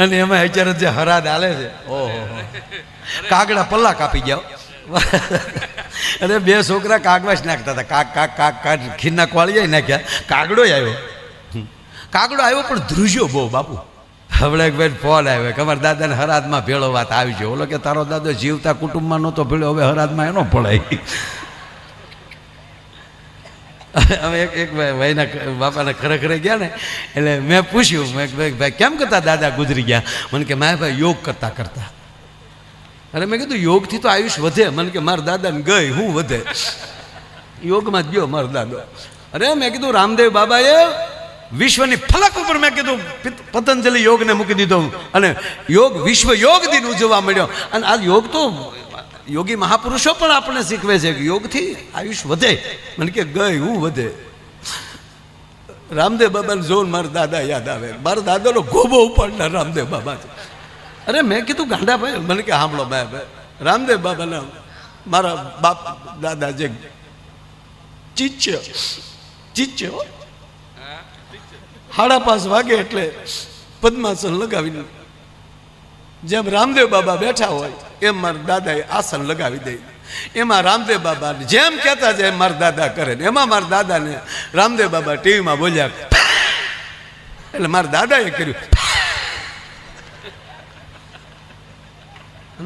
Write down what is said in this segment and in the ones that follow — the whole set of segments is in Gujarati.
અને એમાં અત્યારે જે હરાદ હાલે છે. ઓહો. કાગડા પલ્લા કાપી જાઓ. અને બે છોકરા કાગવાશ નાખતા હતા. કાક કાક કાક કાક ખીરના કોળીએ નાખ્યા. કાગડો આવ્યો. કાગડો આવ્યો પણ ધ્રુજ્યો બહુ બાપુ. હમણાં એક ભાઈ ફોન આવ્યો કે અમારા દાદાને હરાદમાં ભેળો વાત આવી છે. ઓલો કે તારો દાદો જીવતા કુટુંબમાં નહોતો ભેળો હવે હરાદમાં એનો પડાય અમે એક એક ભાઈ ભાઈના બાપાના ખરેખરે ગયા ને, એટલે મેં પૂછ્યું, મેં ભાઈ ભાઈ, કેમ કરતા દાદા ગુજરી ગયા? મને કે, મારા ભાઈ યોગ કરતા કરતા. અરે મેં કીધું, યોગથી તો આયુષ વધે. મને કે, મારા દાદાને ગઈ, હું વધે. યોગમાં જ ગયો મારો દાદો. અરે મેં કીધું, રામદેવ બાબાએ વિશ્વની ફલક ઉપર મેં કીધું પતંજલિ યોગને મૂકી દીધો. અને યોગ વિશ્વ યોગ દિન ઉજવવા મળ્યો. અને આ યોગ તો યોગી મહાપુરુષો પણ આપણને શીખવે છે કે યોગથી આયુષ વધે. મને કે ગઈ હું વધે. રામદેવ બાબાને જોન મારા દાદા યાદ આવે. મારા દાદાનો ગોબો ઉપાડનાર રામદેવ બાબા છે. અરે મેં કીધું ગાંડા ભાઈ. મને કે સાંભળો ભાઈ ભાઈ. રામદેવ બાબાના મારા બાપ દાદા જે ચીચ્ય ચીચ્ય હો. સાડા પાંચ વાગે એટલે પદ્માસન લગાવીને જેમ રામદેવ બાબા બેઠા હોય, એમ મારા દાદાએ આસન લગાવી દે. એમાં રામદેવ બાબા જેમ કહેતા જાય મારા દાદા કરે ને. એમાં મારા દાદાને રામદેવ બાબા ટીવીમાં બોલ્યા એટલે મારા દાદાએ કર્યું.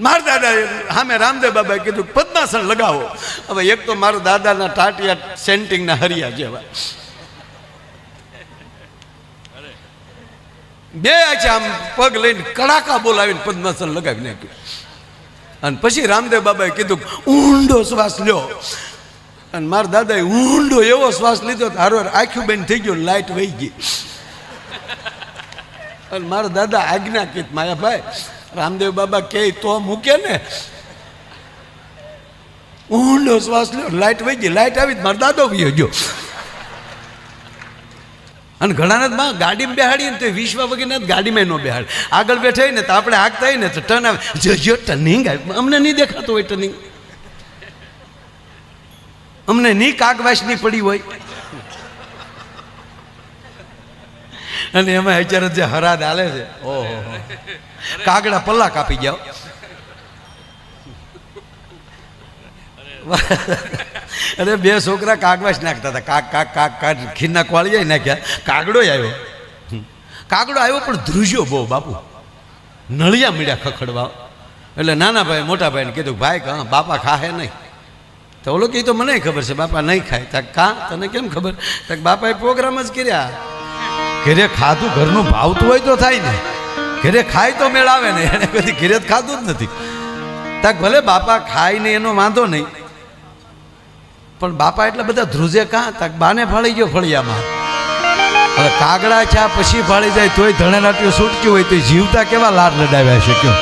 મારા દાદાએ સામે રામદેવ બાબાએ કીધું, પદ્માસન લગાવો. હવે એક તો મારા દાદાના ટાટિયા સેન્ટિંગના હરિયા જેવા. બે છે આમ પગ લઈને કડાકા બોલાવીને પદ્માસન લગાવી નાખ્યું. અને પછી રામદેવ બાબાએ કીધું ઊંડો શ્વાસ લ્યો. અને મારા દાદાએ ઊંડો એવો શ્વાસ લીધો હારો આખું બેન થઈ ગયું, લાઈટ વહી ગઈ. અને મારા દાદા આજ્ઞા આજ્ઞાકીત માયાભાઈ રામદેવ બાબા કે તો મૂકે ને. ઊંડો શ્વાસ લ્યો, લાઈટ વહી ગઈ, લાઈટ આવી, મારો દાદો ગયો ગયો. અને ઘણાને માં ગાડીમાં બેહાડીએ ને તો વિશ્વ વગેરે ગાડીમાં ન બેહાડ. આગળ બેઠા ને તો આપણે હોય ને તો ટર્ન આવે. જો ટર્નિંગ અમને નહીં દેખાતું હોય ટર્નિંગ અમને નહીં કાગવાસની પડી હોય. અને એમાં અત્યારે જે હરાદ હાલે છે. ઓહો. કાગડા પલ્લા કાપી જાઓ અરે બે છોકરા કાગવાસ નાખતા હતા. કાક કાક કાક કાક ખીરના કોળીએ નાખ્યા. કાગડો આવ્યો. કાગડો આવ્યો પણ ધ્રુજ્યો બહુ, બાપુ. નળિયા મીડ્યા ખખડવા. એટલે નાના ભાઈ મોટા ભાઈને કીધું, ભાઈ હા બાપા ખાહે નહીં? તો ઓલો કહે તો મને ખબર છે, બાપા નહીં ખાય. તક કા, તને કેમ ખબર? તક બાપાએ પ્રોગ્રામ જ કર્યા. ઘરે ખાધું, ઘરનું ભાવતું હોય તો થાય ને. ઘરે ખાય તો મેળાવે ને. એને કદી ઘરે જ ખાધું જ નથી. તક ભલે બાપા ખાય ને એનો વાંધો નહીં પણ બાપા એટલા બધા ધ્રુજે કાં? તક બાને ફાળી ગયો ફળિયામાં. હવે કાગડા છે પછી ફાળી જાય, તોય ધણેલાટીઓ છૂટક્યું હોય તો જીવતા કેવા લાડ લડાવ્યા છે કયો?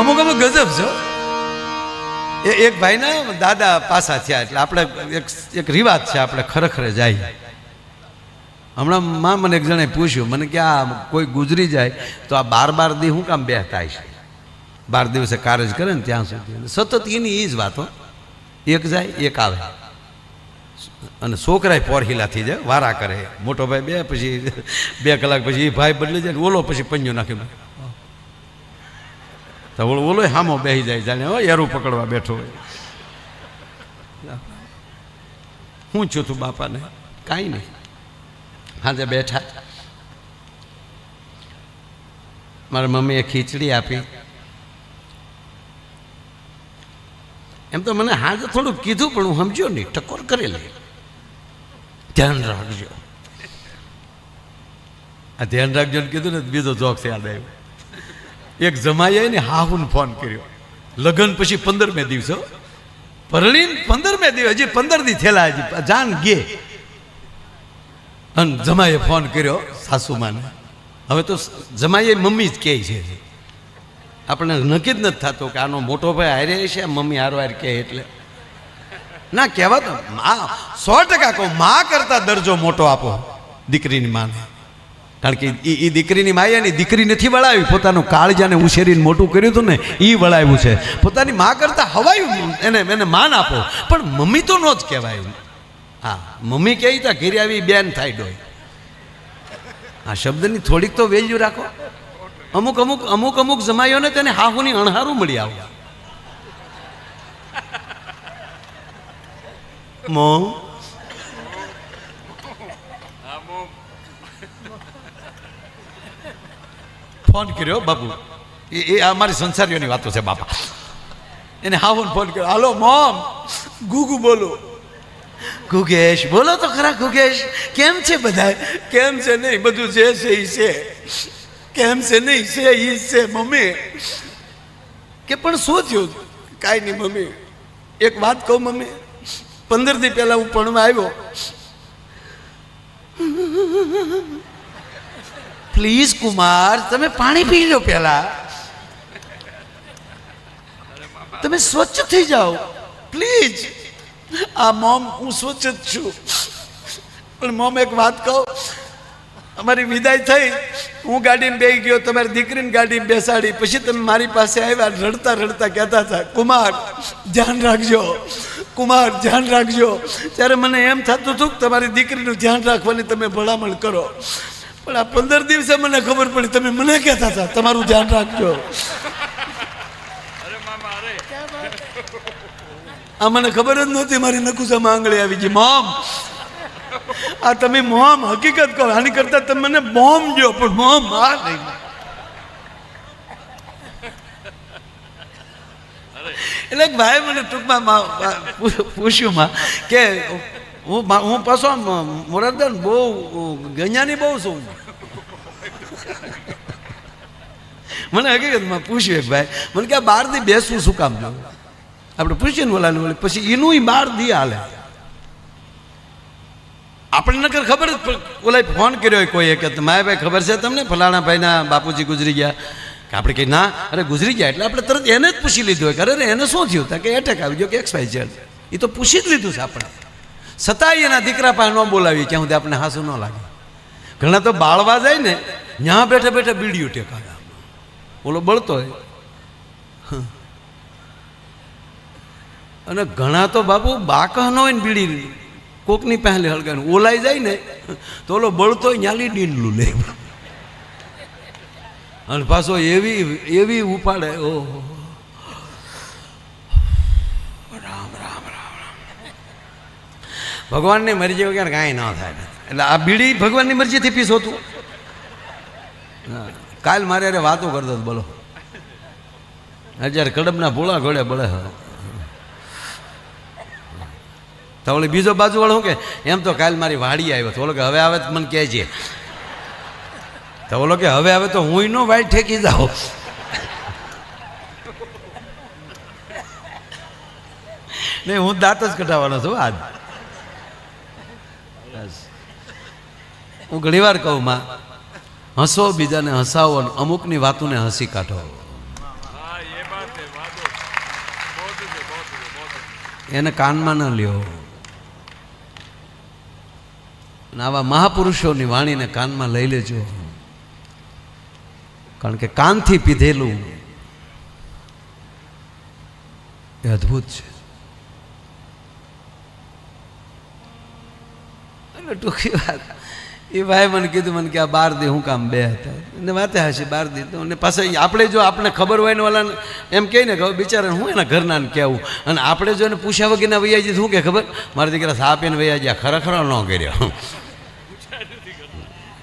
અમુક અમુક ગજબ છો એ એક ભાઈના દાદા પાસા થયા એટલે આપણે એક એક રિવાજ છે, આપણે ખરેખરે જાય. હમણાં માં મને એક જણે પૂછ્યું, મને કે આ કોઈ ગુજરી જાય તો આ બાર બાર દી હું કામ બેહતા છે? બાર દિવસે કારજ કરે ને ત્યાં સુધી. સતત એની એ જ વાતો એક જાય, એક આવે. અને છોકરાય પોરહીલા થઈ જાય, વારા કરે. મોટો ભાઈ બે, પછી બે કલાક પછી એ ભાઈ બદલી જાય ને ઓલો પછી પંજો નાખી. તો ઓલો ઓલો હામો બેસી જાય, જાણે, હો, એરું પકડવા બેઠો હોય. હું છું તું બાપાને? કાંઈ નહીં. હાજે બેઠા. મારા મમ્મીએ ખીચડી આપી. એમ તો મને હાજર થોડું કીધું, પણ હું સમજ્યો નહીં. ટકોર કરેલી. ધ્યાન રાખજો. આ ધ્યાન રાખજો કીધું ને બીજો જોક્સ યાદ આવ્યો. એક જમાઈએ ને હાહુન ફોન કર્યો. લગ્ન પછી પંદરમે દિવસો પરણીને પંદરમે દિવસ, હજી પંદર દી થયેલા હજી જાન ગે અને જમાઈએ ફોન કર્યો સાસુમાને. હવે તો જમાઈએ મમ્મી જ કહે છે. આપણને નક્કી જ નથી થતું કે આનો મોટો ભાઈ હારે છે મમ્મી હારવાર કહે એટલે. ના, કહેવા તો મા, સો ટકા કહું, મા કરતા દરજો મોટો આપો, દીકરીની માને. કારણ કે એ એ દીકરીની માએ એની દીકરી નથી વળાવી, પોતાનું કાળજાને ઉછેરીને મોટું કર્યું હતું ને એ વળાવ્યું છે. પોતાની મા કરતાં હવાયું, એને એને માન આપો. પણ મમ્મી તો ન જ કહેવાય. હા, મમ્મી કહે ત્યાં ઘેરી આવી બેન થાય ડોય. આ શબ્દની થોડીક તો વેલ્યુ રાખો. અમુક અમુક અમુક અમુક જમાઈઓને તેને હાહુની અણહારું મળી આવું. મોં? ફોન કર્યો, બાપુ. એ એ આ મારી સંસારીઓની વાતો છે, બાપા. એને હાવન ફોન કર્યો. હાલો, મોમ. ગુગુ બોલો. ગુગેશ, બોલો તો ખરા ગુગેશ. કેમ છે બધા કેમ છે નહીં? બધું જે છે એ છે. કેમ છે નહીં છે એ છે મમ્મી. કે પણ શું થયું? કાંઈ નહીં મમ્મી. એક વાત કહું મમ્મી. પંદર દી પહેલા હું ભણવા આવ્યો. પ્લીઝ કુમાર, તમે પાણી પી લો પહેલા. તમે સ્વચ્છ થઈ જાઓ. પ્લીઝ. આ મોમ, હું સ્વચ્છ જ છું. પણ મોમ એક વાત કહું. અમારી વિદાય થઈ. હું ગાડીમાં બે ગયો તમારી દીકરીને ગાડીમાં બેસાડી. પછી તમે મારી પાસે આવ્યા રડતા રડતા કહેતા હતા કુમાર ધ્યાન રાખજો. કુમાર ધ્યાન રાખજો. ત્યારે મને એમ થતું હતું કે તમારી દીકરીનું ધ્યાન રાખવાની તમે ભલામણ કરો. પણ આ પંદર દિવસે મને ખબર પડી તમે મને કહેતા હતા તમારું ધ્યાન રાખજો. આ મને ખબર જ નહોતી મારી નકુસામાં આંગળી આવી ગઈ. મોમ આ તમે મોમ હકીકત કહો. આની કરતા તમે મને બોમ્બ જો, પણ મોમ આ નહીં. એટલે ભાઈ મને ટૂંકમાં પૂછ્યું માં, કે હું હું પાછો મોરારદાન બહુ ગણ્યાની બહુ છું. મને હકીકતમાં પૂછ્યું એક ભાઈ, મને કે બાર દી બેસવું શું કામ જો આપણે પૂછીએ ને ઓલી, પછી એનું બાર દી હાલે. આપણે નકર ખબર જ ઓલા ફોન કર્યો હોય કોઈએ કે માય ભાઈ ખબર છે તમને? ફલાણા ભાઈના બાપુજી ગુજરી ગયા. કે આપણે કે ના, અરે ગુજરી ગયા એટલે આપણે તરત એને જ પૂછી લીધું હોય અરે એને શું થયું? હતા કે એટેક આવી ગયો કે એક્સ વાય એ તો પૂછી જ લીધું છે આપણે. છતાંય એના દીકરા પાસે ન બોલાવી ક્યાં સુધી આપણે હાસું ન લાગે. ઘણા તો બાળવા જાય ને ત્યાં બેઠા બેઠા બીડીઓ ટેકાવે ઓલો બળતો હોય. અને ઘણા તો બાપુ બાકહ ન હોય ને બીડી. કોકની પહેલે હળગાને. ઓલાઈ જાય ને, તો ઓલો બળતો ન્યાલી ડીંડલું લે. અને પાછો એવી એવી ઉપાડે, ઓહો. રામ રામ રામ રામ. ભગવાનની મરજી વગર કાંઈ ન થાય. એટલે આ બીડી ભગવાનની મરજીથી પીસ તું કાલ મારે અરે વાતો કરતો હતો, બોલો. હજાર કડબના ભોળા ઘોડે બળે તો ઓલી બીજો બાજુ વાળો શું કે, એમ તો કાલ મારી વાડી આવ્યો તો. ઓલો કે, હવે આવે તો મને કહેજે. તો ઓલો કે, હવે આવે તો હું નો વાઈટ ઠેકી જાઉં. નહીં હું દાંત જ કઢાવવાનો છું, આજ. હું ઘણીવાર કહું, માં, હસો બીજાને હસાવો અને અમુકની વાતોને હસી કાઢો. એને કાનમાં ન લ્યો. અને આવા મહાપુરુષોની વાણીને કાનમાં લઈ લેજો. કારણ કે કાનથી પીધેલું એ અદ્ભુત છે. એટલે ટૂંકી વાત, એ ભાઈ મને કીધું, મને કે આ બાર દી હું કામ બે હતા. એને વાતે હશે બાર દી તો. અને પાછા આપણે જો આપણે ખબર હોય ને ઓલાને, એમ કહે ને કે બિચારા હું એના ઘરનાને કહેવું? અને આપણે જો એને પૂછ્યા વગરના વૈયાજી, શું કે ખબર? મારા દીકરા સાપ એને વૈયા ગયા ખરેખર ન કર્યો.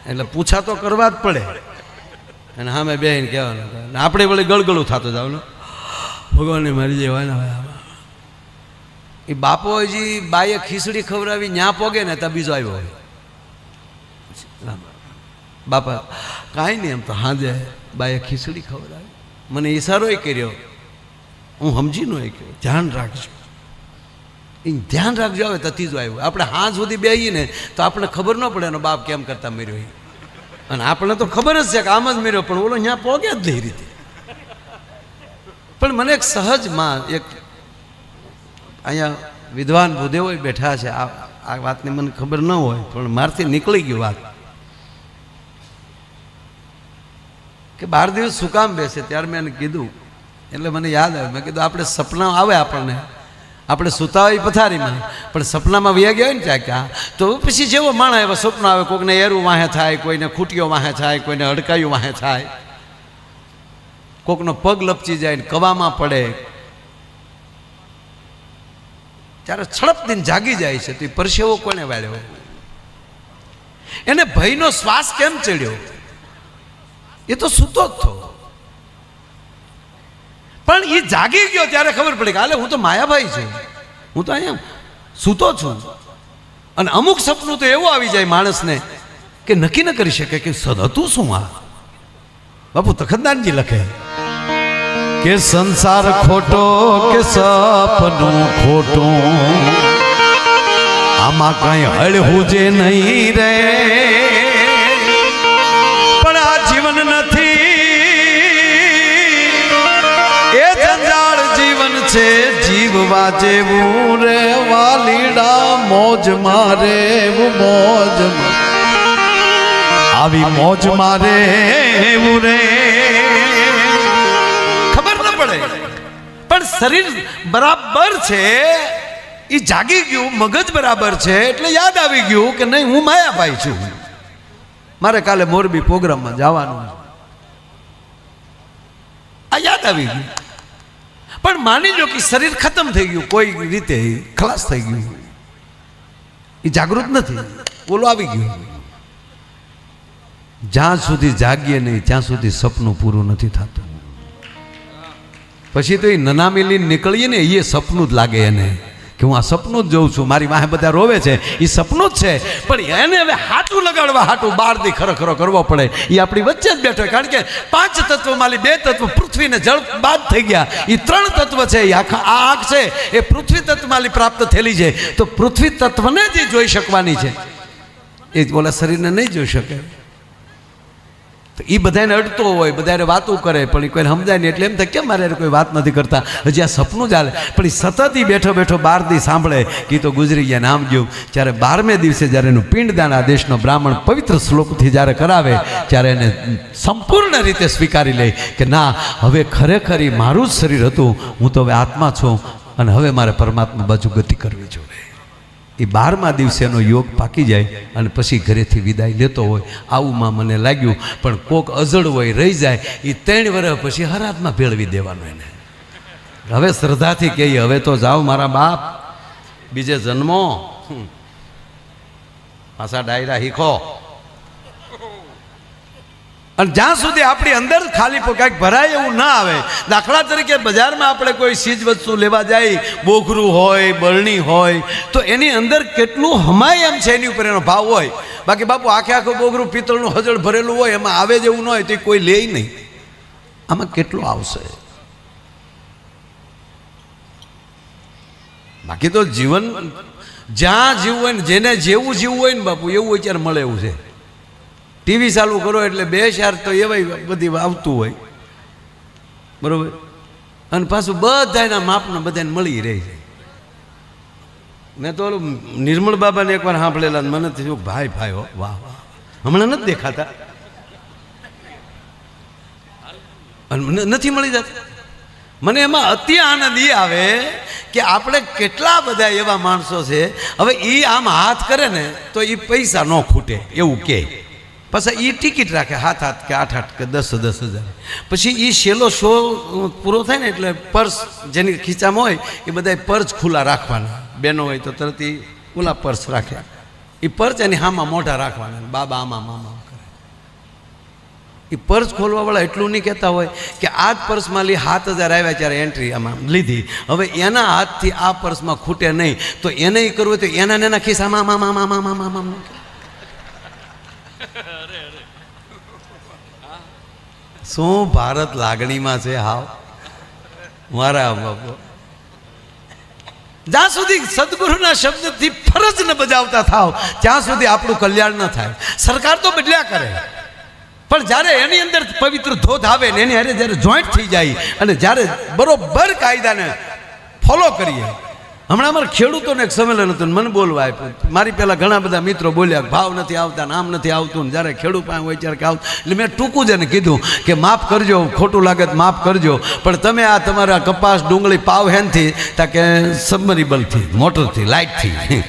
એટલે પૂછા તો કરવા જ પડે. અને સામે બે કહેવાનું આપણે વળી ગળગળું થતું જાવ ને? ભગવાનને મારી જેવાય હોય એ બાપો હજી બાએ ખીચડી ખવડાવી ન્યા પોગે ને ત્યાં બીજો આવ્યો હોય. બાપા, કાંઈ નહીં, એમ તો હાજે બાએ ખીચડી ખવડાવી. મને ઈશારોય કર્યો. હું સમજી નો કર્યો. ધ્યાન રાખજો. એ ધ્યાન રાખજો આવે તો ત્રીજો આવ્યો. આપણે હાથ સુધી બેહીએ ને તો આપણે ખબર ન પડે એનો બાપ કેમ કરતા મર્યો અને આપણે તો ખબર જ છે કે આમ જ મર્યો, પણ ઓલો ત્યાં પહોંચે જ નહીં રીતે. પણ મને એક સહજમાં એક અહીંયા વિદ્વાન ભૂદેવો બેઠા છે. આ આ વાતની મને ખબર ન હોય, પણ મારથી નીકળી ગઈ વાત. કે બાર દિવસ શું કામ બેસે? ત્યારે મેં એને કીધું. એટલે મને યાદ આવ્યું. મેં કીધું, આપણે સપના આવે આપણને. આપણે સુતા હોય પથારીમાં. પણ સપનામાં વયા હોય ને ત્યાં ક્યાં તો પછી જેવો માણા એવા સ્વપ્ન આવે કોઈને એરું વાહે થાય, કોઈને ખૂટીઓ વાહે થાય, કોઈને હડકાયું વાહે થાય. કોકનો પગ લપચી જાય ને કવામાં પડે. ત્યારે દિન જાગી જાય છે, તો એ પરસેવો કોને વાળ્યો? એને ભયનો શ્વાસ કેમ ચડ્યો? એ તો સૂતો જ થયો. પણ એ જાગી ગયો ત્યારે ખબર પડી કે હાલે હું તો માયાભાઈ છું. હું તો અહીંયા સૂતો છું. અને અમુક સપનું તો એવું આવી જાય માણસને કે નક્કી ન કરી શકે કે સદ હતું શું આ? બાપુ તખતદાનજી લખે કે સંસાર ખોટો કે સપનું ખોટું, આમાં કઈ હળવું જે નહીં રે. જીવવા જેવું રે વાલીડા મોજ મારે મોજ આવી મોજ મારે, એવું રે. ખબર ન પડે. પણ શરીર બરાબર છે એ જાગી ગયું, મગજ બરાબર છે, એટલે યાદ આવી ગયું કે નહીં, હું માયાભાઈ છું. મારે કાલે મોરબી પ્રોગ્રામમાં જવાનું. આ યાદ આવી ગયું. પણ માની લો કે શરીર ખતમ થઈ ગયું, કોઈ રીતે ખલાસ થઈ ગયું. એ જાગૃત નથી બોલો આવી ગયું. જ્યાં સુધી જાગીએ નહીં, ત્યાં સુધી સપનું પૂરું નથી થતું. પછી તો એ નનામેલી નીકળીએ ને એ સપનું જ લાગે એને. કે હું આ સપનું જ જોઉં છું. મારી વાહે બધા રોવે છે. એ સપનું જ છે. પણ એને હવે હાટું લગાડવા, હાટું બહારથી ખરો કરવો પડે. એ આપણી વચ્ચે જ બેઠો કારણ કે પાંચ તત્વમાંથી બે તત્વ પૃથ્વીને જળ બાદ થઈ ગયા. એ ત્રણ તત્વ છે. એ આખા આ આંખ છે. એ પૃથ્વી તત્વ માલી પ્રાપ્ત થયેલી છે. તો પૃથ્વી તત્વને જ જોઈ શકવાની છે. એ જ બોલા શરીરને નહીં જોઈ શકે. તો એ બધાને અડતો હોય બધાને વાતો કરે, પણ એ કોઈને સમજાય નહીં. એટલે એમ થાય, કેમ મારે કોઈ વાત નથી કરતા? હજી આ સપનું ચાલે પણ એ સતત એ બેઠો બેઠો બાર દી સાંભળે, કે તો ગુજરી ગયા, નામ ગયું. જ્યારે બારમે દિવસે જ્યારે એનું પિંડદાન આ દેશનો બ્રાહ્મણ પવિત્ર શ્લોકથી જ્યારે કરાવે, ત્યારે એને સંપૂર્ણ રીતે સ્વીકારી લે કે ના, હવે ખરેખર એ મારું જ શરીર હતું, હું તો હવે આત્મા છું, અને હવે મારે પરમાત્મા બાજુ ગતિ કરવી જોઈએ. એ બારમા દિવસેનો યોગ પાકી જાય અને પછી ઘરેથી વિદાય લેતો હોય. આવુંમાં મને લાગ્યું, પણ કોક અજળ હોય રહી જાય એ ત્રણ વર્ષ પછી હરાતમાં ભેળવી દેવાનું એને. હવે શ્રદ્ધાથી કહીએ હવે તો જાઓ મારા બાપ, બીજે જન્મો. પાછા ડાયરા હીખો અને જ્યાં સુધી આપણી અંદર ખાલી કાંઈક ભરાય એવું ના આવે, દાખલા તરીકે બજારમાં આપણે કોઈ ચીજ વસ્તુ લેવા જાય બોઘરું હોય, બરણી હોય, તો એની અંદર કેટલું હમાય એમ છે એની ઉપર એનો ભાવ હોય. બાકી બાપુ, આખે આખું બોઘરું પિત્તળનું હજળ ભરેલું હોય, એમાં આવે જેવું ન હોય, તો કોઈ લે નહીં. આમાં કેટલું આવશે? બાકી તો જીવન જ્યાં જીવવું હોય ને જેને જેવું જીવવું હોય ને બાપુ, એવું અત્યારે મળે એવું છે. ટીવી ચાલુ કરો એટલે બે ચાર તો એવાય બધી આવતું હોય. બરોબર? અને પાછું બધાના માપના બધાને મળી રહે છે. મેં તો ઓલું નિર્મળ બાબાને એકવાર સાંભળેલા મને થયું, ભાઈ ભાઈ, હો, વાહ વાહ. હમણાં નથી દેખાતા. અને નથી મળી જતા. મને એમાં અતિ આનંદ એ આવે કે આપણે કેટલા બધા એવા માણસો છે. હવે એ આમ હાથ કરે ને તો એ પૈસા ન ખૂટે, એવું કહે. પછી એ ટિકિટ રાખે, હાથ હાથ કે આઠ આઠ કે દસ દસ હજાર. પછી એ છેલ્લો શો પૂરો થાય ને એટલે પર્સ જેની ખીચામાં હોય, એ બધા પર્સ ખુલ્લા રાખવાના. બેનો હોય તો તરત એ ખુલ્લા પર્સ રાખે. એ પર્સ એની હામાં મોઢા રાખવાના, બાબા આમાં મામા કરે. એ પર્સ ખોલવાવાળા એટલું નહીં કહેતા હોય કે આ જ પર્સમાં લી સાત હજાર આવ્યા ત્યારે એન્ટ્રી આમાં લીધી. હવે એના હાથથી આ પર્સમાં ખૂટે નહીં, તો એને ઈ કરવું તો એના એના ખિસ્સામાં મામા મામા મામા આમ આમ આમ આમ આમ શું ભારત લાગણીમાં છે હાવ? મારા બાપુ. જ્યાં સુધી સદગુરુના શબ્દથી ફરજ ન બજાવતા થાવ, ત્યાં સુધી આપણું કલ્યાણ ન થાય. સરકાર તો બદલ્યા કરે. પણ જ્યારે એની અંદર પવિત્ર ધોધ આવે ને એની હારે જ્યારે જોઈન્ટ થઈ જાય અને જ્યારે બરોબર કાયદાને ફોલો કરીએ હમણાં અમારે ખેડૂતોને એક સંમેલન હતું મને બોલવા આપ્યું. મારી પહેલાં ઘણા બધા મિત્રો બોલ્યા ભાવ નથી આવતા નામ નથી આવતું ને જ્યારે ખેડૂત પાસે હોય ત્યારે આવતું. એટલે મેં ટૂંકું જ એને કીધું કે માફ કરજો, ખોટું લાગે તો માફ કરજો, પણ તમે આ તમારા કપાસ, ડુંગળી, પાવ હેનથી તાકે સબમરીબલથી, મોટરથી, લાઇટથી.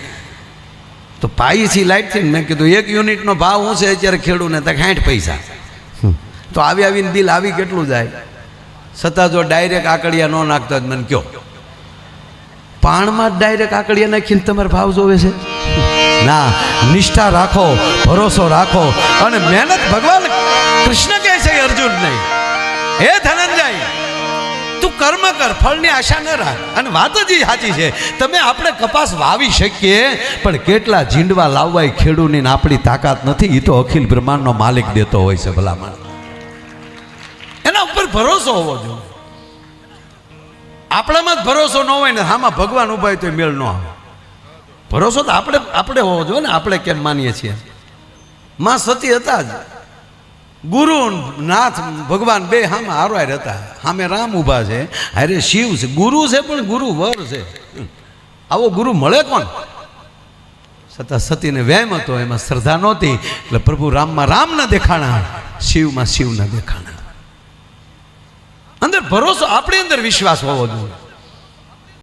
તો પાઈથી લાઇટથી મેં કીધું, એક યુનિટનો ભાવ શું છે અત્યારે ખેડૂને? ત્યાં સાઠ પૈસા. તો આવી આવીને બિલ આવી કેટલું જાય? છતાં જો ડાયરેક્ટ આકડિયા ન નાખતા જ મને કયો? પાણમાં જ ડાયરેક્ટ આકડિયા નાખીને તમારે ભાવ જોવે છે. ના, નિષ્ઠા રાખો, ભરોસો રાખો અને મહેનત ભગવાન કૃષ્ણ કહે છે અર્જુન નહીં હે ધનંજય, તું કર્મ કર, ફળની આશા ન રાખ. અને વાત જ સાચી છે, તમે આપણે કપાસ વાવી શકીએ, પણ કેટલા જીંડવા લાવવા એ ખેડૂની આપણી તાકાત નથી એ તો અખિલ બ્રહ્માંડનો માલિક દેતો હોય છે ભલામણ. એના ઉપર ભરોસો હોવો જોઈએ. આપણામાં જ ભરોસો ન હોય ને આમાં ભગવાન ઊભા હોય તો મેળ ન આવે. ભરોસો તો આપણે આપણે હોવો જોઈએ ને, આપણે કેમ માનીએ છીએ? માં સતી હતા જ. ગુરુ નાથ ભગવાન બે હામાં હારવાર હતા સામે રામ ઊભા છે. અરે શિવ છે, ગુરુ છે પણ ગુરુ વર છે. આવો ગુરુ મળે કોણ? છતાં સતીને વ્યાયમ હતો, એમાં શ્રદ્ધા નહોતી. એટલે પ્રભુ રામમાં રામ ન દેખાણા. શિવમાં શિવ ન દેખાણા. અંદર ભરોસો આપણી અંદર વિશ્વાસ હોવો જોઈએ.